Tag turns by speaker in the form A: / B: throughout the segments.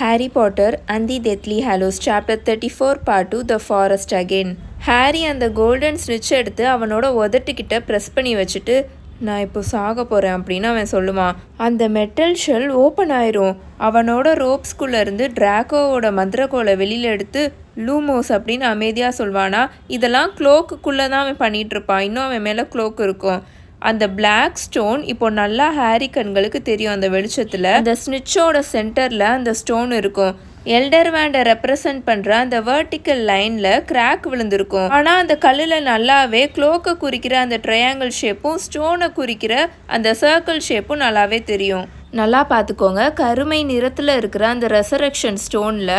A: Harry Potter and the Deathly Hallows Chapter 34 Part 2 The Forest Again. Harry அந்த golden ஸ்விட்ச் எடுத்து அவனோட உதட்டுக்கிட்ட press பண்ணி வச்சுட்டு நான் இப்போ சாக போகிறேன் அப்படின்னு அவன் சொல்லுவான். அந்த மெட்டல் ஷெல் ஓப்பன் ஆயிரும். அவனோட ரோப்ஸ்குள்ளேருந்து டிராகோவோட மந்திரக்கோலை வெளியில் எடுத்து லூமோஸ் அப்படின்னு அமைதியாக சொல்வானா. இதெல்லாம் க்ளோக்குக்குள்ளே தான் அவன் பண்ணிகிட்டு இருப்பான். இன்னும் அவன் மேலே க்ளோக் இருக்கும். அந்த பிளாக் ஸ்டோன் இப்போ நல்லா ஹாரி கண்களுக்கு தெரியும் அந்த வெளிச்சத்தில். அந்த ஸ்னிட்சோட சென்டரில் அந்த ஸ்டோன் இருக்கும். எல்டர் வேண்டை ரெப்ரசன்ட் பண்ணுற அந்த வேர்டிக்கல் லைனில் கிராக் விழுந்திருக்கும். ஆனால் அந்த கல்லில் நல்லாவே க்ளோக்கை குறிக்கிற அந்த ட்ரையாங்கிள் ஷேப்பும் ஸ்டோனை குறிக்கிற அந்த சர்க்கிள் ஷேப்பும் நல்லாவே தெரியும். நல்லா பார்த்துக்கோங்க. கருமை நிறத்தில் இருக்கிற அந்த ரெசரக்ஷன் ஸ்டோனில்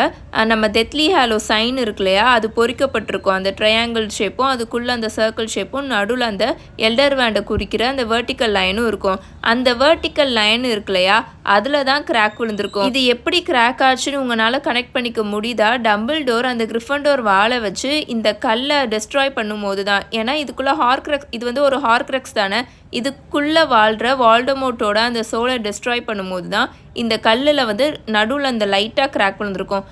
A: நம்ம டெத்லி ஹாலோ சைன் இருக்கு இல்லையா? அது பொறிக்கப்பட்டிருக்கும். அந்த ட்ரையாங்கிள் ஷேப்பும் அதுக்குள்ளே அந்த சர்க்கிள் ஷேப்பும் நடுவில் அந்த எல்டர் வேண்டை குறிக்கிற அந்த வேர்ட்டிக்கல் லைனும் இருக்கும். அந்த வேர்ட்டிக்கல் லைன் இருக்கு இல்லையா? அதில் தான் கிராக் விழுந்திருக்கும். இது எப்படி கிராக் ஆச்சுன்னு உங்களால் கனெக்ட் பண்ணிக்க முடியுதா? டம்பிள் டோர் அந்த கிரிஃபன் டோர் வாழை வச்சு இந்த கல்லை டெஸ்ட்ராய் பண்ணும்போது தான் ஏன்னா இதுக்குள்ளே ஹார்க்ரக்ஸ் இது வந்து ஒரு ஹார்க்ரக்ஸ் தானே? இதுக்குள்ளே வாழ்கிற வால்டமோட்டோட அந்த சோலை டிஸ்ட்ராய் பண்ணும்போது தான் இந்த கல்லில் வந்து நடுவில் அந்த லைட்டாக கிராக் விழுந்திருக்கும்.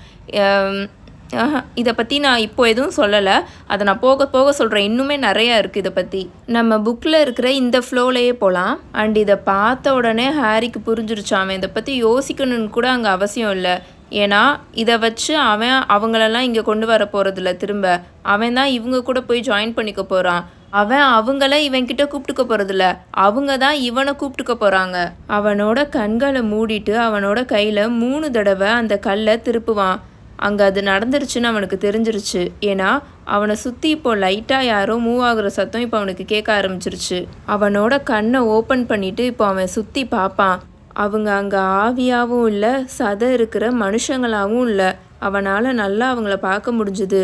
A: இதை பற்றி நான் இப்போ எதுவும் சொல்லலை. அதை நான் போக போக சொல்கிறேன் இன்னுமே நிறையா இருக்குது இதை பற்றி நம்ம புக்கில் இருக்கிற இந்த ஃப்ளோலையே போகலாம் அண்ட் இதை பார்த்த உடனே ஹாரிக்கு புரிஞ்சிருச்சு அவன் இதை பற்றி யோசிக்கணும்னு கூட அங்கே அவசியம் இல்லை. ஏன்னா இதை வச்சு அவன் அவங்களெல்லாம் இங்கே கொண்டு வர போகிறதில்ல திரும்ப. அவன் தான் இவங்க கூட போய் ஜாயின் பண்ணிக்க போகிறான் அவன் அவங்கள இவன்கிட்ட கூப்பிட்டுக்க போகிறதில்ல அவங்க தான் இவனை கூப்பிட்டுக்க போகிறாங்க அவனோட கண்களை மூடிட்டு அவனோட கையில் மூணு தடவை அந்த கல்லை திருப்புவான். அங்கே அது நடந்துருச்சுன்னு அவனுக்கு தெரிஞ்சிருச்சு. ஏன்னா அவனை சுற்றி இப்போ லைட்டாக யாரோ மூவ் ஆகுற சத்தம் இப்போ அவனுக்கு கேட்க ஆரம்பிச்சிருச்சு. அவனோட கண்ணை ஓப்பன் பண்ணிட்டு இப்போ அவன் சுற்றி பார்ப்பான். அவங்க அங்கே ஆவியாகவும் இல்லை சதை இருக்கிற மனுஷங்களாகவும் இல்லை. அவனால் நல்லா அவங்கள பார்க்க முடிஞ்சுது.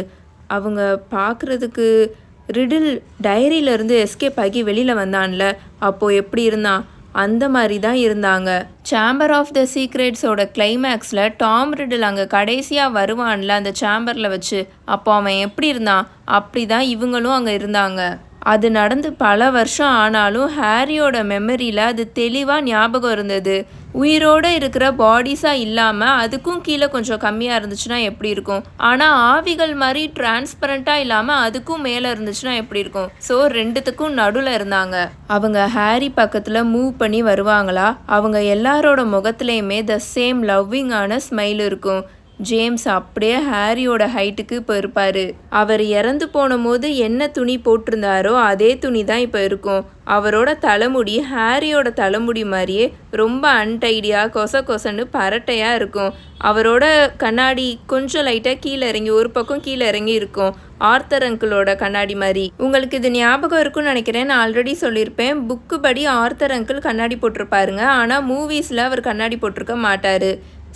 A: அவங்க பார்க்குறதுக்கு ரிடில் டைரியிலேருந்து எஸ்கேப் ஆகி வெளியில் வந்தான்ல. அப்போது எப்படி இருந்தான் அந்த மாதிரி தான் இருந்தாங்க. சேம்பர் ஆஃப் த சீக்ரெட்ஸோட கிளைமேக்ஸில் டாம் ரிடில் அங்கே கடைசியாக வருவான்ல அந்த சேம்பரில் வச்சு. அப்போ அவன் எப்படி இருந்தான்? அப்படி தான் இவங்களும் அங்கே இருந்தாங்க. அது நடந்து பல வருஷம் ஆனாலும் ஹாரியோட மெமரியில் அது தெளிவாக ஞாபகம் இருந்தது. உயிரோடு இருக்கிற பாடிஸாக இல்லாமல் அதுக்கும் கீழே கொஞ்சம் கம்மியாக இருந்துச்சுன்னா எப்படி இருக்கும்? ஆனால் ஆவிகள் மாதிரி டிரான்ஸ்பரண்ட்டாக இல்லாமல் அதுக்கும் மேலே இருந்துச்சுன்னா எப்படி இருக்கும்? ஸோ ரெண்டுத்துக்கும் நடுவில் இருந்தாங்க. அவங்க ஹாரி பக்கத்தில் மூவ் பண்ணி வருவாங்களா? அவங்க எல்லாரோட முகத்துலேயுமே த சேம் லவ்விங்கான ஸ்மைல் இருக்கும். ஜேம்ஸ் அப்படியே ஹாரியோட ஹைட்டுக்கு இப்போ இருப்பார். அவர் இறந்து போன போது என்ன துணி போட்டிருந்தாரோ அதே துணி தான் இப்போ இருக்கும். அவரோட தலைமுடி ஹாரியோட தலைமுடி மாதிரியே ரொம்ப அன்டைடியாக கொச கொசன்னு பரட்டையாக இருக்கும். அவரோட கண்ணாடி கொஞ்சம் லைட்டாக கீழே இறங்கி ஒரு பக்கம் கீழே இறங்கி இருக்கும். ஆர்த்தர் அங்கிளோட கண்ணாடி மாதிரி. உங்களுக்கு இது ஞாபகம் இருக்கும்னு நினைக்கிறேன். நான் ஆல்ரெடி சொல்லியிருப்பேன். புக்கு படி ஆர்த்தர் அங்கிள் கண்ணாடி போட்டிருப்பாருங்க. ஆனால் மூவிஸில் அவர் கண்ணாடி போட்டிருக்க மாட்டார்.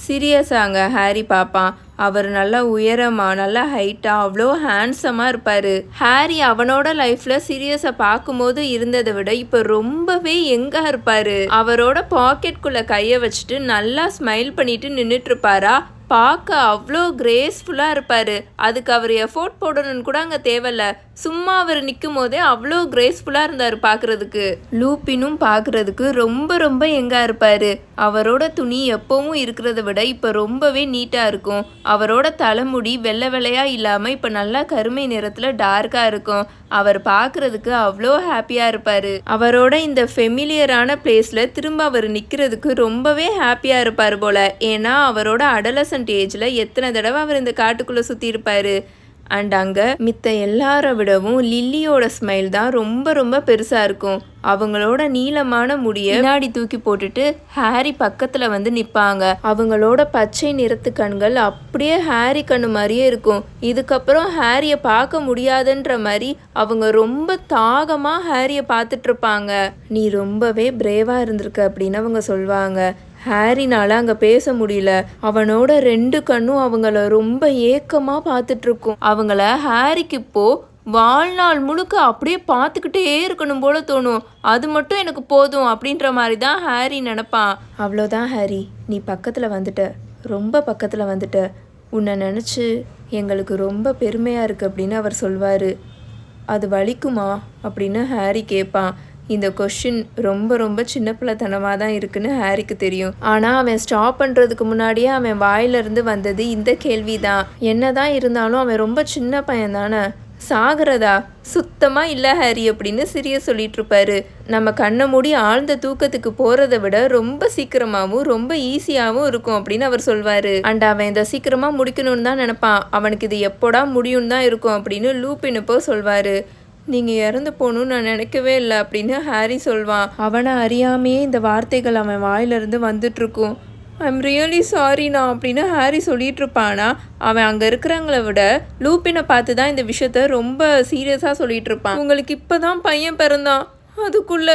A: சீரியஸாங்க ஹாரி பார்ப்பான் அவர் நல்லா உயரமாக நல்லா ஹைட்டாக அவ்வளோ ஹேண்ட்ஸமாக இருப்பார். ஹாரி அவனோட லைஃப்பில் சீரியஸை பார்க்கும்போது இருந்ததை விட இப்போ ரொம்பவே எங்காக இருப்பார். அவரோட பாக்கெட்குள்ளே கையை வச்சுட்டு நல்லா ஸ்மைல் பண்ணிட்டு நின்றுட்டு இருப்பாரா பார்க்க அவ்வளோ கிரேஸ்ஃபுல்லாக இருப்பார். அதுக்கு அவர் எஃபோர்ட் போடணும்னு கூட அங்கே தேவையில்ல. சும்மா அவர் நிற்கும் போதே அவ்வளோ கிரேஸ்ஃபுல்லாக இருந்தார் பார்க்குறதுக்கு லூப்பினும் பார்க்குறதுக்கு ரொம்ப ரொம்ப எங்காக இருப்பார். அவரோட துணி எப்போவும் இருக்கிறத விட இப்போ ரொம்பவே நீட்டாக இருக்கும். அவரோட தலைமுடி வெள்ளை வெள்ளையாக இல்லாமல் இப்போ நல்லா கருமை நிறத்தில் டார்க்காக இருக்கும். அவர் பார்க்குறதுக்கு அவ்வளோ ஹாப்பியாக இருப்பார். அவரோட இந்த ஃபெமிலியரான பிளேஸில் திரும்ப அவர் நிற்கிறதுக்கு ரொம்பவே ஹாப்பியாக இருப்பார் போல். ஏன்னா அவரோட அடலசன்ட் ஏஜில் எத்தனை தடவை அவர் இந்த காட்டுக்குள்ளே சுற்றி இருப்பார்? அண்ட் அங்கே மித்த எல்லாரை விடவும் லில்லியோட ஸ்மைல் தான் ரொம்ப ரொம்ப பெருசாக இருக்கும். அவங்களோட நீளமான முடிய பின்னாடி தூக்கி போட்டுட்டு ஹாரி பக்கத்தில் வந்து நிற்பாங்க அவங்களோட பச்சை நிறத்து கண்கள் அப்படியே ஹாரி கண்ணு மாதிரியே இருக்கும். இதுக்கப்புறம் ஹாரிய பார்க்க முடியாதுன்ற மாதிரி அவங்க ரொம்ப தாகமாக ஹாரிய பார்த்துட்டு இருப்பாங்க. நீ ரொம்பவே பிரேவா இருந்திருக்க அப்படின்னு அவங்க சொல்லுவாங்க ஹாரினால் அங்கே பேச முடியல. அவனோட ரெண்டு கண்ணும் அவங்கள ரொம்ப ஏக்கமாக பார்த்துட்ருக்கும். அவங்கள ஹாரிக்கு இப்போ வாழ்நாள் முழுக்க அப்படியே பார்த்துக்கிட்டே இருக்கணும் போல தோணும். அது மட்டும் எனக்கு போதும் அப்படின்ற மாதிரி தான் ஹாரி நினப்பான். அவ்வளோதான் ஹாரி. நீ பக்கத்தில் வந்துட்ட. ரொம்ப பக்கத்தில் வந்துட்ட. உன்னை நினச்சி எங்களுக்கு ரொம்ப பெருமையாக இருக்குது அப்படின்னு அவர் சொல்வார். அது வலிக்குமா? அப்படின்னு ஹாரி கேட்பான். இந்த கொஷின் ரொம்ப ரொம்ப சின்ன பிள்ளைத்தனமாக தான் இருக்குன்னு ஹாரிக்கு தெரியும். ஆனால் அவன் ஸ்டாப் பண்ணுறதுக்கு முன்னாடியே அவன் வாயிலிருந்து வந்தது இந்த கேள்வி தான் என்ன தான் இருந்தாலும் அவன் ரொம்ப சின்ன பையன் தானே சாகிறதா? சுத்தமா இல்ல ஹாரி அப்படின்னு சிறிய சொல்லிட்டு இருப்பாரு நம்ம கண்ணை மூடி ஆழ்ந்த தூக்கத்துக்கு போகிறத விட ரொம்ப சீக்கிரமாவும் ரொம்ப ஈஸியாவும் இருக்கும் அப்படின்னு அவர் சொல்வாரு. அண்ட் அவன் இதை சீக்கிரமா முடிக்கணும்னு தான் நினைப்பான். அவனுக்கு இது எப்போடா முடியும்னு தான் இருக்கும் அப்படின்னு லூப்பினுப்போ சொல்வாரு. நீங்க இறந்து போகணும்னு நான் நினைக்கவே இல்லை அப்படின்னு ஹாரி சொல்வான். அவனை அறியாமையே இந்த வார்த்தைகள் அவன் வாயிலிருந்து வந்துட்டு இருக்கும் ஐம் ரியலி சாரிண்ணா அப்படின்னு ஹாரி சொல்லிட்டு இருப்பானா அவன் அங்கே இருக்கிறவங்கள விட லூப்பினை பார்த்து தான் இந்த விஷயத்த ரொம்ப சீரியஸாக சொல்லிட்டு இருப்பான் உங்களுக்கு இப்போ தான் பையன் பிறந்தான். அதுக்குள்ள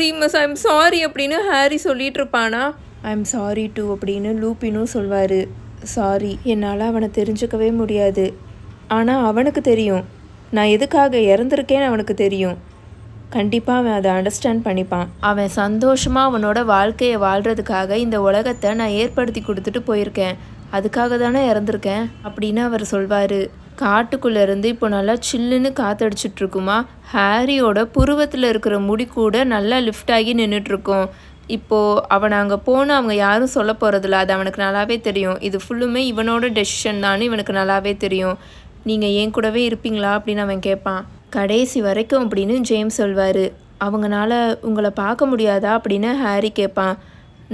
A: ரீமஸ் ஐம் சாரி அப்படின்னு ஹாரி சொல்லிட்டு இருப்பானா ஐம் சாரி டு அப்படின்னு லூப்பினும் சொல்வார். சாரி என்னால் அவனை தெரிஞ்சுக்கவே முடியாது. ஆனால் அவனுக்கு தெரியும். நான் எதுக்காக இறந்துருக்கேன்னு அவனுக்கு தெரியும். கண்டிப்பாக அவன் அதை அண்டர்ஸ்டாண்ட் பண்ணிப்பான். அவன் சந்தோஷமாக அவனோட வாழ்க்கையை வாழ்கிறதுக்காக இந்த உலகத்தை நான் ஏற்படுத்தி கொடுத்துட்டு போயிருக்கேன். அதுக்காக தானே இறந்துருக்கேன் அப்படின்னு அவர் சொல்வார். காட்டுக்குள்ளே இருந்து இப்போ நல்லா சில்லுன்னு காத்தடிச்சிட்ருக்குமா? ஹாரியோட புருவத்தில் இருக்கிற முடி கூட நல்லா லிஃப்ட் ஆகி நின்றுட்டுருக்கோம் இப்போது அவனை அங்கே போன அவங்க யாரும் சொல்ல போகிறதில்ல அது அவனுக்கு நல்லாவே தெரியும். இது ஃபுல்லுமே இவனோட டெசிஷன் தான் இவனுக்கு நல்லாவே தெரியும். நீங்கள் என் கூடவே இருப்பீங்களா அப்படின்னு அவன் கேட்பான். கடைசி வரைக்கும் அப்படின்னு ஜேம்ஸ் சொல்வார். அவங்கனால உங்களை பார்க்க முடியாதா அப்படின்னு ஹாரி கேட்பான்.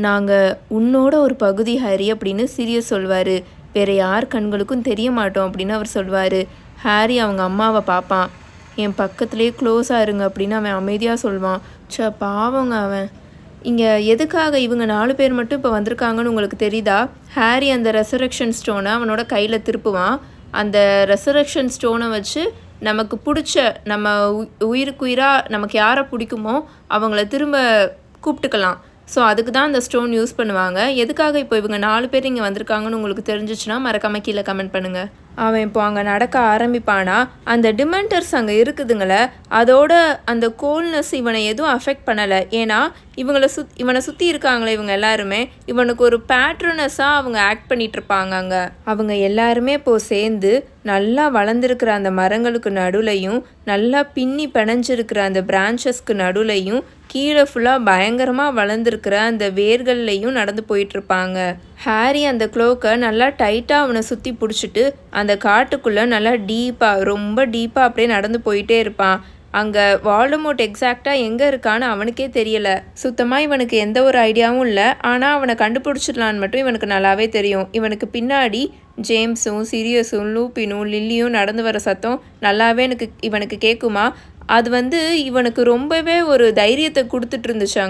A: நாங்கள் உன்னோட ஒரு பகுதி ஹாரி அப்படின்னு சீரியஸ் சொல்வார். வேறு யார் கண்களுக்கும் தெரிய மாட்டோம் அப்படின்னு அவர் சொல்வார். ஹாரி அவங்க அம்மாவை பார்ப்பான். என் பக்கத்துலேயே க்ளோஸாக இருங்க அப்படின்னு அவன் அமைதியாக சொல்வான். ச பாவங்க அவன். இங்கே எதுக்காக இவங்க நாலு பேர் மட்டும் இப்போ வந்திருக்காங்கன்னு உங்களுக்கு தெரியுதா? ஹாரி அந்த ரெசரக்ஷன் ஸ்டோனை அவனோட கையில் திருப்புவான். அந்த ரெசரக்ஷன் ஸ்டோனை வச்சு நமக்கு பிடிச்ச நம்ம உ- உயிருக்குயிராக நமக்கு யாரை பிடிக்குமோ அவங்கள திரும்ப கூப்பிட்டுக்கலாம். ஸோ அதுக்கு தான் அந்த ஸ்டோன் யூஸ் பண்ணுவாங்க. எதுக்காக இப்போ இவங்க நாலு பேர் இங்கே வந்திருக்காங்கன்னு உங்களுக்கு தெரிஞ்சிச்சுன்னா மறக்காமல் கீழே கமெண்ட் பண்ணுங்கள் அவன் இப்போ அங்கே நடக்க ஆரம்பிப்பானா? அந்த டிமெண்டர்ஸ் அங்கே இருக்குதுங்களே அதோட அந்த கோல்னஸ் இவனை எதுவும் அஃபெக்ட் பண்ணலை. ஏன்னா இவங்களை சுத் இவனை சுற்றி இருக்காங்களே இவங்க எல்லாருமே இவனுக்கு ஒரு பேட்ரனஸாக அவங்க ஆக்ட் பண்ணிட்டு இருப்பாங்க அங்கே. அவங்க எல்லாருமே இப்போது சேர்ந்து நல்லா வளர்ந்துருக்கிற அந்த மரங்களுக்கு நடுவுலையும் நல்லா பின்னி பிணைஞ்சிருக்கிற அந்த பிரான்ச்சஸ்க்கு நடுவுலையும் கீழே ஃபுல்லாக பயங்கரமாக வளர்ந்துருக்கிற அந்த வேர்கள்லையும் நடந்து போயிட்டுருப்பாங்க ஹாரி அந்த க்ளோக்கை நல்லா டைட்டாக அவனை சுற்றி பிடிச்சிட்டு அந்த காட்டுக்குள்ளே நல்லா டீப்பாக ரொம்ப டீப்பாக அப்படியே நடந்து போயிட்டே இருப்பான். அங்கே வால்டமோட் எக்ஸாக்டாக எங்கே இருக்கான்னு அவனுக்கே தெரியல. சுத்தமாக இவனுக்கு எந்த ஒரு ஐடியாவும் இல்லை. ஆனால் அவனை கண்டுபிடிச்சிடலான்னு மட்டும் இவனுக்கு நல்லாவே தெரியும். இவனுக்கு பின்னாடி ஜேம்ஸும் சிரியஸும் லூப்பினும் லில்லியும் நடந்து வர சத்தம் நல்லாவே எனக்கு இவனுக்கு கேட்குமா அது வந்து இவனுக்கு ரொம்பவே ஒரு தைரியத்தை கொடுத்துட்டு இருந்துச்சு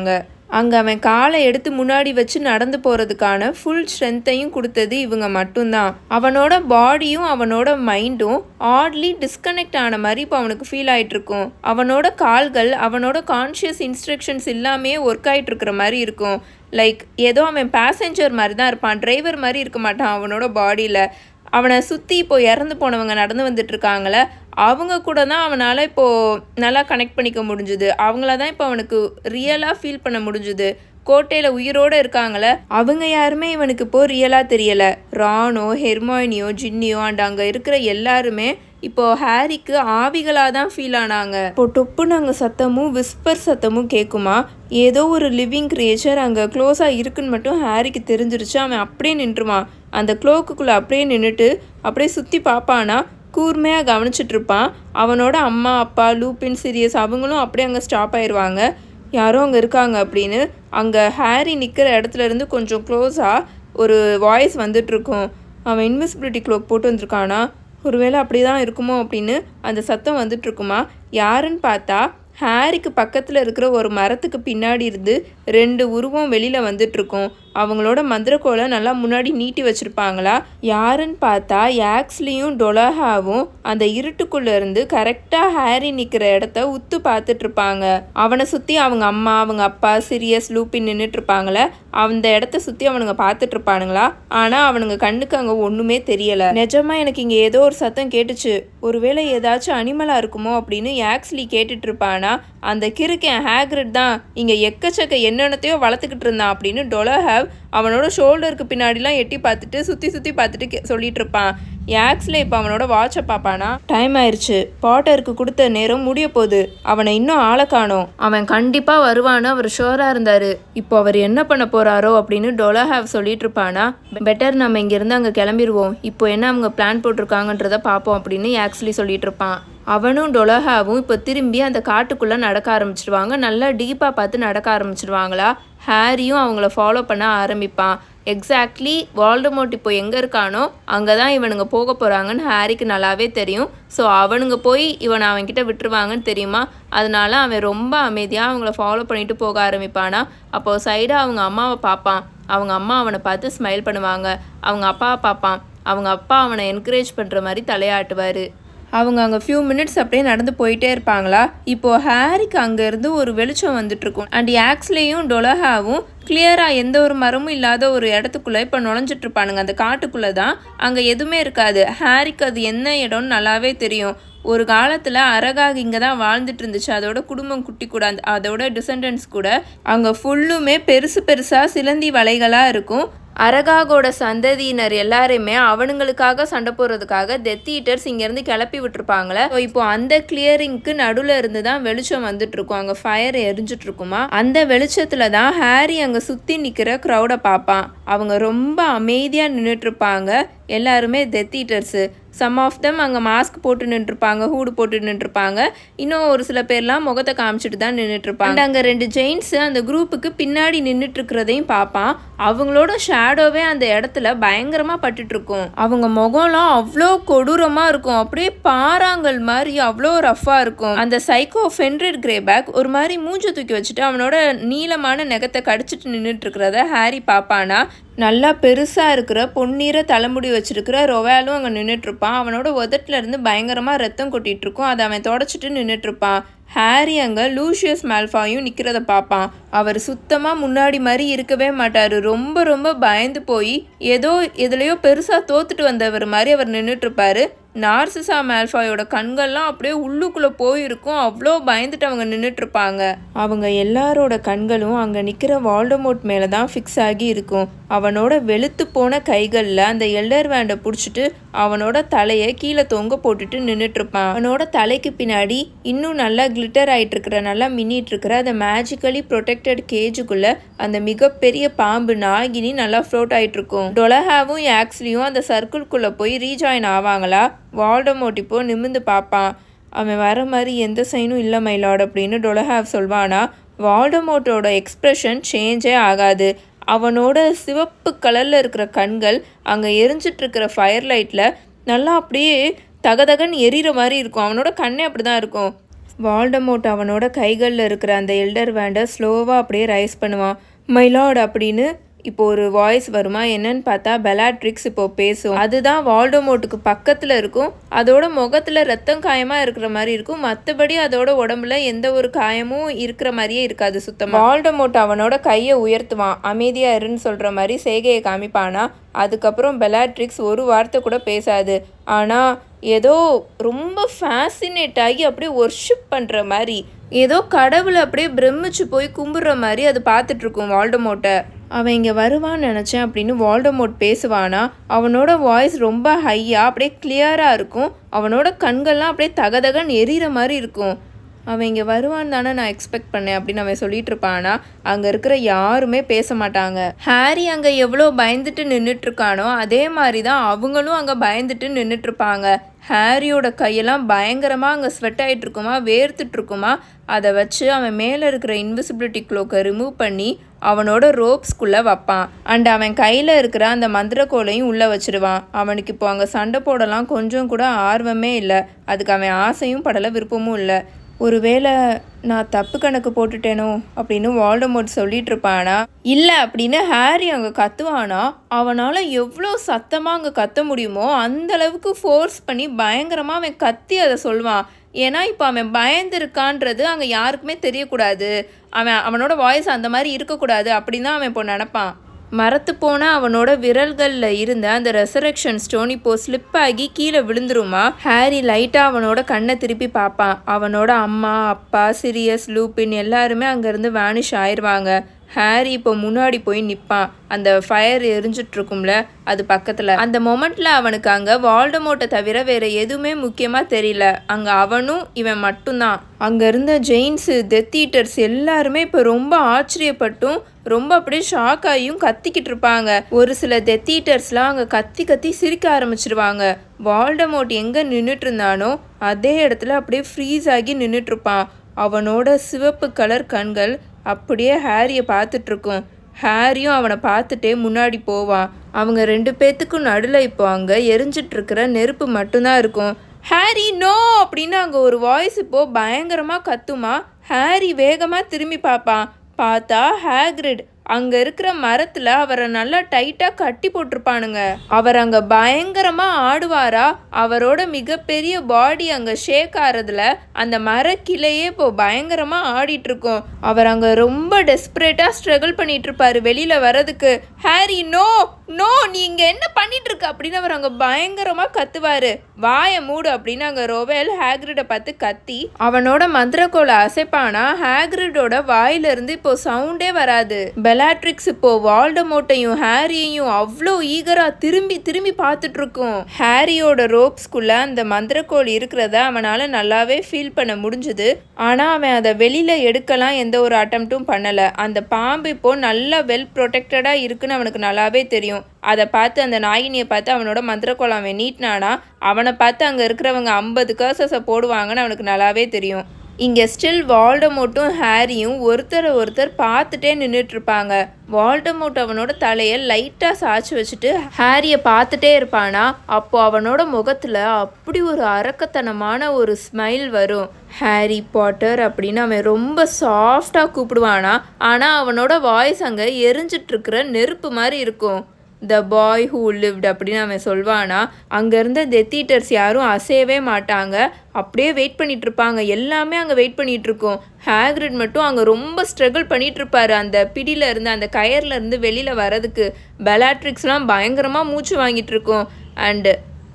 A: அங்கே அவன் காலை எடுத்து முன்னாடி வச்சு நடந்து போகிறதுக்கான ஃபுல் ஸ்ட்ரென்த்தையும் கொடுத்தது இவங்க மட்டும்தான். அவனோட பாடியும் அவனோட மைண்டும் ஆட்லி டிஸ்கனெக்ட் ஆன மாதிரி இப்போ அவனுக்கு ஃபீல் ஆகிட்ருக்கும் அவனோட கால்கள் அவனோட கான்ஷியஸ் இன்ஸ்ட்ரக்ஷன்ஸ் இல்லாமே ஒர்க் ஆயிட்டு மாதிரி இருக்கும். லைக் ஏதோ அவன் பேசஞ்சர் மாதிரி தான் இருப்பான் டிரைவர் மாதிரி இருக்க மாட்டான் அவனோட பாடியில் அவனை சுற்றி இப்போ இறந்து போனவங்க நடந்து வந்துட்டு இருக்காங்களே அவங்க கூட தான் அவனால் இப்போது நல்லா கனெக்ட் பண்ணிக்க முடிஞ்சுது. அவங்கள தான் இப்போ அவனுக்கு ரியலாக ஃபீல் பண்ண முடிஞ்சுது. கோட்டையில் உயிரோடு இருக்காங்கள அவங்க யாருமே இவனுக்கு இப்போ ரியலாக தெரியலை. ரானோ ஹெர்மாயினியோ ஜின்னியோ அண்ட் அங்கே இருக்கிற எல்லாருமே இப்போ ஹாரிக்கு ஆவிகளாக தான் ஃபீல் ஆனாங்க. இப்போ டொப்புன்னு அங்கே சத்தமும் விஸ்பர் சத்தமும் கேட்குமா ஏதோ ஒரு லிவிங் கிரியேச்சர் அங்கே க்ளோஸாக இருக்குன்னு மட்டும் ஹாரிக்கு தெரிஞ்சிருச்சு. அவன் அப்படியே நின்றுமா அந்த க்ளோக்குக்குள்ளே அப்படியே நின்றுட்டு அப்படியே சுற்றி பார்ப்பானா? கூர்மையாக கவனிச்சிட்டு இருப்பான் அவனோட அம்மா அப்பா லூப்பின் சீரியஸ் அவங்களும் அப்படியே அங்கே ஸ்டாப் ஆயிடுவாங்க யாரோ அங்கே இருக்காங்க அப்படின்னு. அங்கே ஹாரி நிற்கிற இடத்துல இருந்து கொஞ்சம் க்ளோஸாக ஒரு வாய்ஸ் வந்துட்டுருக்கும் அவன் இன்விசிபிலிட்டி க்ளோக் போட்டு வந்திருக்கானா? ஒருவேளை அப்படி தான் இருக்குமோ அப்படின்னு அந்த சத்தம் வந்துட்டுருக்குமா யாருன்னு பார்த்தா ஹாரிக்கு பக்கத்தில் இருக்கிற ஒரு மரத்துக்கு பின்னாடி இருந்து ரெண்டு உருவம் வெளியில் வந்துட்டுருக்கும். அவங்களோட மந்திரக்கோலை நல்லா முன்னாடி நீட்டி வச்சுருப்பாங்களா? யாருன்னு பார்த்தா யாக்ஸ்லியும் டொலஹாவும் அந்த இருட்டுக்குள்ளேருந்து கரெக்டாக ஹாரி நிற்கிற இடத்த உத்து பார்த்துட்ருப்பாங்க அவனை சுற்றி அவங்க அம்மா அவங்க அப்பா சிரியஸ் லூப்பின் நின்றுட்டுருப்பாங்களே அந்த இடத்த சுற்றி அவனுங்க பார்த்துட்ருப்பானுங்களா ஆனால் அவனுங்க கண்ணுக்கு அங்கே ஒன்றுமே தெரியலை. நிஜமாக எனக்கு இங்கே ஏதோ ஒரு சத்தம் கேட்டுச்சு. ஒருவேளை ஏதாச்சும் அனிமலாக இருக்குமோ அப்படின்னு யாக்ஸ்லி கேட்டுட்ருப்பானா அந்த கிறுக்கன் ஹேக்ரிட் தான் இங்கே எக்கச்சக்க என்னென்னத்தையோ வளர்த்துக்கிட்டு இருந்தான் அப்படின்னு டொலஹாவ் அவனோட ஷோல்டருக்கு பின்னாடிலாம் எட்டி பார்த்துட்டு சுற்றி சுற்றி பார்த்துட்டு சொல்லிட்டு இருப்பான் யாக்ஸில் இப்போ அவனோட வாட்சை பார்ப்பானா? டைம் ஆயிடுச்சு பாட்டருக்கு கொடுத்த நேரம் முடிய போகுது. அவனை இன்னும் ஆளை காணோம். அவன் கண்டிப்பாக வருவான்னு அவர் ஷோராக இருந்தார். இப்போ அவர் என்ன பண்ண போகிறாரோ அப்படின்னு டொலஹாவ் சொல்லிட்டு இருப்பானா பெட்டர் நம்ம இங்கேருந்து அங்கே கிளம்பிடுவோம் இப்போ என்ன அவங்க பிளான் போட்டிருக்காங்கன்றத பார்ப்போம் அப்படின்னு யாக்ஸ்லி சொல்லிட்டு இருப்பான் அவனும் டொலஹாவும் இப்போ திரும்பி அந்த காட்டுக்குள்ளே நடக்க ஆரம்பிச்சிடுவாங்க நல்லா டீப்பாக பார்த்து நடக்க ஆரம்பிச்சிடுவாங்களா ஹாரியும் அவங்கள ஃபாலோ பண்ண ஆரம்பிப்பான். எக்ஸாக்ட்லி வால்டமோட் இப்போ எங்கே இருக்கானோ அங்கே தான் இவனுங்க போக போகிறாங்கன்னு ஹாரிக்கு நல்லாவே தெரியும். ஸோ அவனுங்க போய் இவனை அவன்கிட்ட விட்டுருவாங்கன்னு தெரியுமா? அதனால அவன் ரொம்ப அமைதியாக அவங்கள ஃபாலோ பண்ணிட்டு போக ஆரம்பிப்பானா? அப்போது சைடாக அவங்க அம்மாவை பார்ப்பான். அவங்க அம்மா அவனை பார்த்து ஸ்மைல் பண்ணுவாங்க. அவங்க அப்பாவை பார்ப்பான். அவங்க அப்பா அவனை என்கரேஜ் பண்ணுற மாதிரி தலையாட்டுவார். அவங்க அங்கே ஃபியூ மினிட்ஸ் அப்படியே நடந்து போயிட்டே இருப்பாங்களா? இப்போ ஹாரிக்கு அங்கேருந்து ஒரு வெளிச்சம் வந்துட்டுருக்கும். அண்ட் ஆக்ஸ்லேயும் டொலஹாவும் கிளியராக எந்த ஒரு மரமும் இல்லாத ஒரு இடத்துக்குள்ளே இப்போ நுழைஞ்சிட்டு இருப்பானுங்க. அந்த காட்டுக்குள்ளே தான். அங்கே எதுவுமே இருக்காது. ஹாரிக்கு அது என்ன இடம்னு நல்லாவே தெரியும். ஒரு காலத்தில் அரகாக இங்கே தான் வாழ்ந்துட்டு இருந்துச்சு. அதோட குடும்பம் குட்டி கூட அந்த அதோட டிசண்டன்ஸ் கூட. அங்கே ஃபுல்லுமே பெருசு பெருசாக சிலந்தி வலைகளாக இருக்கும். அரகாகோட சந்ததியினர் எல்லாரையுமே அவனுங்களுக்காக சண்டை போடுறதுக்காக டெத் ஈட்டர்ஸ் இங்கேருந்து கிளப்பி விட்டுருப்பாங்களே. ஸோ இப்போ அந்த கிளியரிங்க்கு நடுவில் இருந்து தான் வெளிச்சம் வந்துட்டு இருக்கும் அங்கே ஃபயர் எரிஞ்சிட்டு இருக்குமா அந்த வெளிச்சத்தில் தான் ஹாரி அங்கே சுற்றி நிற்கிற க்ரௌடை பார்ப்பான். அவங்க ரொம்ப அமைதியாக நின்றுட்டு இருப்பாங்க எல்லாருமே death eaters some of them அங்கே மாஸ்க் போட்டு நின்றுருப்பாங்க ஹூடு போட்டு நின்றுருப்பாங்க இன்னும் ஒரு சில பேர்லாம் முகத்தை காமிச்சிட்டு தான் நின்றுட்டுருப்பாங்க அங்கே ரெண்டு ஜெயின்ஸ் அந்த குரூப்புக்கு பின்னாடி நின்றுட்டுருக்கிறதையும் பார்ப்பான். அவங்களோட ஷேடோவே அந்த இடத்துல பயங்கரமாக பட்டுட்ருக்கும் அவங்க முகம்லாம் அவ்வளோ கொடூரமாக இருக்கும். அப்படியே பாறாங்கல் மாதிரி அவ்வளோ ரஃப்பாக இருக்கும். அந்த சைக்கோ ஃபென்ரிட் கிரேபேக் ஒரு மாதிரி மூஞ்ச தூக்கி வச்சுட்டு அவனோட நீளமான நெகத்தை கடிச்சிட்டு நின்றுட்டு இருக்கிறத ஹாரி பார்ப்பானா. நல்லா பெருசாக இருக்கிற பொன்னீர தலைமுடி வச்சிருக்கிற ரொவாலும் அங்கே நின்றுட்டு இருப்பான் அவனோட உதட்டுல இருந்து பயங்கரமாக ரத்தம் கொட்டிகிட்ருக்கும் இருக்கும் அதை அவன் தொடச்சிட்டு நின்றுட்டுருப்பான் ஹாரி அங்கே லூஷியஸ் மேல்ஃபாயும் நிற்கிறத பார்ப்பான். அவர் சுத்தமாக முன்னாடி மாதிரி இருக்கவே மாட்டார். ரொம்ப ரொம்ப பயந்து போய் ஏதோ எதுலேயோ பெருசாக தோத்துட்டு வந்தவர் மாதிரி அவர் நின்றுட்டுருப்பாரு நார்சிசா மேல்ஃபாயோட கண்கள்லாம் அப்படியே உள்ளுக்குள்ளே போயிருக்கும். அவ்வளோ பயந்துட்டு அவங்க நின்றுட்டுருப்பாங்க அவங்க எல்லாரோட கண்களும் அங்கே நிற்கிற வால்டமோட் மேலே தான் ஃபிக்ஸ் ஆகி இருக்கும். அவனோட வெளுத்து போன கைகளில் அந்த எல்டர் வேண்டை பிடிச்சிட்டு அவனோட தலையை கீழே தொங்க போட்டுட்டு நின்றுட்டுருப்பான் அவனோட தலைக்கு பின்னாடி இன்னும் நல்லா கிளிட்டர் ஆகிட்டு இருக்கிற நல்லா மின்னிட்டு இருக்கிற அந்த மேஜிக்கலி ப்ரொடெக்டட் கேஜுக்குள்ளே அந்த மிகப்பெரிய பாம்பு நாகினி நல்லா ஃப்ளோட் ஆகிட்டு இருக்கும் டொலஹாவும் ஆக்ஸ்லியும் அந்த சர்க்கிள்குள்ளே போய் ரீஜாயின் ஆவாங்களா? வால்டமோட் இப்போ நிமிந்து பார்ப்பான் அவன் வர மாதிரி எந்த சைனும் இல்லை மைலாட் அப்படின்னு டொலஹாவ் சொல்வானா. வால்டமோட்டோட எக்ஸ்ப்ரெஷன் சேஞ்சே ஆகாது. அவனோட சிவப்பு கலரில் இருக்கிற கண்கள் அங்கே எரிஞ்சிட்ருக்கிற ஃபயர் லைட்டில் நல்லா அப்படியே தகதகன்னு எரியிற மாதிரி இருக்கும். அவனோட கண்ணே அப்படி தான் இருக்கும். வால்டமோட் அவனோட கைகளில் இருக்கிற அந்த எல்டர் வேண்டை ஸ்லோவாக அப்படியே ரைஸ் பண்ணுவான். மைலாட் அப்படின்னு இப்போ ஒரு வாய்ஸ் வருமா? என்னன்னு பார்த்தா பெலாட்ரிக்ஸ் இப்போ பேசும். அதுதான் வால்டோமோட்டுக்கு பக்கத்தில் இருக்கும். அதோட முகத்தில் ரத்தம் காயமாக இருக்கிற மாதிரி இருக்கும். மற்றபடி அதோட உடம்புல எந்த ஒரு காயமும் இருக்கிற மாதிரியே இருக்காது சுத்தமாக வால்டோமோட் அவனோட கையை உயர்த்துவான். அமைதியாக இருன்னு சொல்கிற மாதிரி சேகையை காமிப்பானா? அதுக்கப்புறம் பெலாட்ரிக்ஸ் ஒரு வார்த்தை கூட பேசாது. ஆனால் ஏதோ ரொம்ப ஃபேசினேட் ஆகி அப்படியே ஒர்ஷிப் பண்ணுற மாதிரி. ஏதோ கடவுளை அப்படியே பிரமிச்சு போய் கும்பிட்ற மாதிரி அது பார்த்துட்ருக்கும் வால்டமோட்டை அவன் இங்கே வருவான்னு நினச்சேன் அப்படின்னு வால்டமோட் பேசுவானா அவனோட வாய்ஸ் ரொம்ப ஹையாக அப்படியே கிளியராக இருக்கும். அவனோட கண்கள்லாம் அப்படியே தகதகன்னு எரியிற மாதிரி இருக்கும். அவன் இங்கே வருவான்னு தானே நான் எக்ஸ்பெக்ட் பண்ணேன் அப்படின்னு அவன் சொல்லிட்டு இருப்பானா அங்கே இருக்கிற யாருமே பேச மாட்டாங்க. ஹாரி அங்கே எவ்வளோ பயந்துட்டு நின்றுட்டு இருக்கானோ அதே மாதிரி தான் அவங்களும் அங்கே பயந்துட்டு நின்றுட்டு இருப்பாங்க. ஹாரியோட கையெல்லாம் பயங்கரமாக அங்கே ஸ்வெட் ஆகிட்டு இருக்குமா வேர்த்துட்டு இருக்குமா அதை வச்சு அவன் மேலே இருக்கிற இன்விசிபிலிட்டி க்ளோக்கை ரிமூவ் பண்ணி அவனோட ரோப்ஸ்குள்ளே வைப்பான். அண்ட் அவன் கையில் இருக்கிற அந்த மந்திரக்கோலையும் உள்ளே வச்சிருவான். அவனுக்கு இப்போ அங்கே சண்டை போடலாம் கொஞ்சம் கூட ஆர்வமே இல்லை. அதுக்கு அவன் ஆசையும் படலை விருப்பமும் இல்லை. ஒருவேளை நான் தப்பு கணக்கு போட்டுட்டேனோ அப்படின்னு வால்டமோட் சொல்லிட்டு இருப்பானா இல்லை அப்படின்னு ஹாரி அங்கே கத்துவானா? அவனால் எவ்வளோ சத்தமாக அங்கே கத்த முடியுமோ அந்தளவுக்கு ஃபோர்ஸ் பண்ணி பயங்கரமாக அவன் கத்தி அதை சொல்லுவான். ஏன்னா இப்போ அவன் பயந்துருக்கான்றது அங்கே யாருக்குமே தெரியக்கூடாது. அவன் அவனோட வாய்ஸ் அந்த மாதிரி இருக்கக்கூடாது அப்படின்னு தான் அவன் இப்போ நினப்பான். மரத்து போன அவனோட விரல்களில் இருந்த அந்த ரெசரக்ஷன் ஸ்டோன் இப்போ ஸ்லிப் ஆகி கீழே விழுந்துருமா? ஹாரி லைட்டாக அவனோட கண்ணை திருப்பி பார்ப்பான். அவனோட அம்மா அப்பா சிரியஸ் லூப்பின் எல்லாருமே அங்கேருந்து வேனிஷ் ஆயிடுவாங்க. ஹாரி இப்போ முன்னாடி போய் நிற்பான் அந்த ஃபயர் எரிஞ்சிட்டு இருக்கும்ல அது பக்கத்தில். அந்த மொமெண்ட்டில் அவனுக்கு அங்கே வால்டமோட்டை தவிர வேற எதுவுமே முக்கியமாக தெரியல. அங்கே அவனும் இவன் மட்டும்தான். அங்கே இருந்த ஜெயின்ஸு டெத் ஈட்டர்ஸ் எல்லாருமே இப்போ ரொம்ப ஆச்சரியப்பட்டும் ரொம்ப அப்படியே ஷாக் ஆகியும் கத்திக்கிட்டு இருப்பாங்க. ஒரு சில டெத்தீட்டர்ஸ்லாம் அங்கே கத்தி கத்தி சிரிக்க ஆரம்பிச்சிருவாங்க. வால்டமோட் எங்கே நின்றுட்டு இருந்தானோ அதே இடத்துல அப்படியே ஃப்ரீஸ் ஆகி நின்றுட்டு இருப்பான். அவனோட சிவப்பு கலர் கண்கள் அப்படியே ஹாரியை பார்த்துட்ருக்கும் ஹாரியும் அவனை பார்த்துட்டே முன்னாடி போவான். அவங்க ரெண்டு பேத்துக்கும் நடுவில் இப்போ அங்கே எரிஞ்சிட்ருக்கிற நெருப்பு மட்டும்தான் இருக்கும். ஹாரி நோ அப்படின்னு அங்கே ஒரு வாய்ஸ் இப்போது பயங்கரமாக கத்துமா. ஹாரி வேகமாக திரும்பி பார்ப்பான். பார்த்தா ஹேக்ரிட். அங்க இருக்கிற மரத்துல அவரை நல்லா டைட்டா கட்டி போட்டிருப்பானுங்க. அவர் அங்க பயங்கரமா ஆடுவாரா? அவரோட மிகப்பெரிய பாடி அங்க ஷேக் ஆறதுல அந்த மரக்கிளையே இப்போ பயங்கரமா ஆடிட்டு இருக்கும் அவர் அங்க ரொம்ப டெஸ்பரேட்டா ஸ்ட்ரகிள் பண்ணிட்டு இருப்பாரு வெளியில வர்றதுக்கு. ஹாரி நோ நோ நீ இங்கே என்ன பண்ணிட்டு இருக்க அப்படின்னு அவர் அங்கே பயங்கரமாக கத்துவாரு. வாய மூடு அப்படின்னு அங்கே ரோவேல் ஹேக்ரிட பார்த்து கத்தி அவனோட மந்திரக்கோலை அசைப்பானா? ஹேக்ரிடோட வாயிலிருந்து இப்போ சவுண்டே வராது. பெலாட்ரிக்ஸ் இப்போ வால்டமோட்டையும் ஹாரியையும் அவ்வளோ ஈகரா திரும்பி திரும்பி பார்த்துட்டு இருக்கும் ஹாரியோட ரோப்ஸ்குள்ள அந்த மந்திரக்கோள் இருக்கிறத அவனால் நல்லாவே ஃபீல் பண்ண முடிஞ்சுது. ஆனால் அவன் அதை வெளியில் எடுக்கலாம் எந்த ஒரு அட்டம்ப்டும் பண்ணலை. அந்த பாம்பு இப்போ நல்லா வெல் ப்ரொடெக்டடாக இருக்குன்னு அவனுக்கு நல்லாவே தெரியும். அதை பார்த்து அந்த நாயினியை பார்த்து அவனோட மந்திரக்கோளம் அவன் நீட்டினானா அவனை பார்த்து அங்கே இருக்கிறவங்க ஐம்பது கர்சஸை போடுவாங்கன்னு அவனுக்கு நல்லாவே தெரியும். இங்கே ஸ்டில் வால்டமோட்டும் ஹாரியும் ஒருத்தரை ஒருத்தர் பார்த்துட்டே நின்றுட்டுருப்பாங்க வால்டமோட் அவனோட தலையை லைட்டாக சாய்ச்சி வச்சுட்டு ஹாரியை பார்த்துட்டே இருப்பானா அப்போ அவனோட முகத்தில் அப்படி ஒரு அரக்கத்தனமான ஒரு ஸ்மைல் வரும். ஹாரி பாட்டர் அப்படின்னு அவன் ரொம்ப சாஃப்டாக கூப்பிடுவானா ஆனால் அவனோட வாய்ஸ் அங்கே எரிஞ்சிட்ருக்கிற நெருப்பு மாதிரி இருக்கும். த பாய் ஹூ லிவ்ட் அப்படின்னு அவன் சொல்வானா அங்கே இருந்த டெத் ஈட்டர்ஸ் யாரும் அசையவே மாட்டாங்க. அப்படியே வெயிட் பண்ணிட்டு இருப்பாங்க எல்லாமே அங்கே வெயிட் பண்ணிட்டு இருக்கோம் ஹேக்ரிட் மட்டும் அங்கே ரொம்ப ஸ்ட்ரகிள் பண்ணிட்டு இருப்பாரு அந்த பிடியில இருந்து அந்த கயர்ல இருந்து வெளியில வரதுக்கு பெலாட்ரிக்ஸ்லாம் பயங்கரமாக மூச்சு வாங்கிட்டு இருக்கோம் அண்டு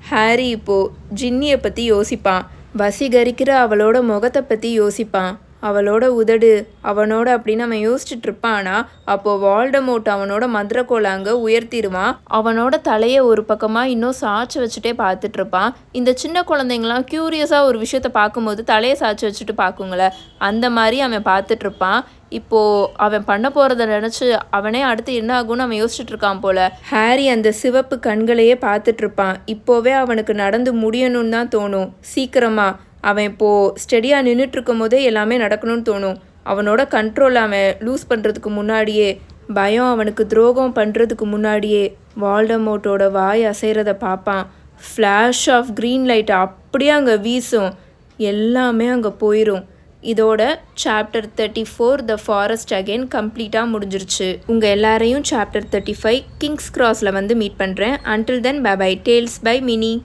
A: ஹாரி இப்போ ஜின்னியை பற்றி யோசிப்பான். வசீகரிக்கிற அவளோட முகத்தை பற்றி யோசிப்பான். அவளோட உதடு அவனோட அப்படின்னு அவன் யோசிச்சுட்டு இருப்பானா அப்போ வால்டமோட் அவனோட மந்திரக்கோலை அங்கே உயர்த்திடுவான் அவனோட தலையை ஒரு பக்கமாக இன்னும் சாய்ச்சி வச்சுட்டே பார்த்துட்டு இருப்பான். இந்த சின்ன குழந்தைங்களாம் க்யூரியஸாக ஒரு விஷயத்த பார்க்கும்போது தலையை சாய்ச்சி வச்சுட்டு பார்க்குங்களே அந்த மாதிரி அவன் பார்த்துட்டு இருப்பான். இப்போது அவன் பண்ண போகிறத நினச்சி அவனே அடுத்து என்ன ஆகும்னு அவன் யோசிச்சுட்டு இருக்கான் போல. ஹாரி அந்த சிவப்பு கண்களையே பார்த்துட்டு இருப்பான். இப்போவே அவனுக்கு நடந்து முடியணும்னு தான் தோணும். சீக்கிரமாக அவன் இப்போது ஸ்டெடியாக நின்றுட்டுருக்கும் போதே எல்லாமே நடக்கணும்னு தோணும். அவனோட கண்ட்ரோல் அவன் லூஸ் பண்ணுறதுக்கு முன்னாடியே பயம் அவனுக்கு துரோகம் பண்ணுறதுக்கு முன்னாடியே வால்டமோட்டோட வாய் அசைகிறத பார்ப்பான். ஃப்ளாஷ் ஆஃப் க்ரீன் லைட் அப்படியே அங்கே வீசும். எல்லாமே அங்கே போயிடும் இதோட chapter thirty four the forest again கம்ப்ளீட்டாக முடிஞ்சிருச்சு. உங்கள் எல்லாரையும் சாப்டர் தேர்ட்டி ஃபைவ் கிங்ஸ் கிராஸில் வந்து மீட் பண்ணுறேன் until then bye bye tales by Mini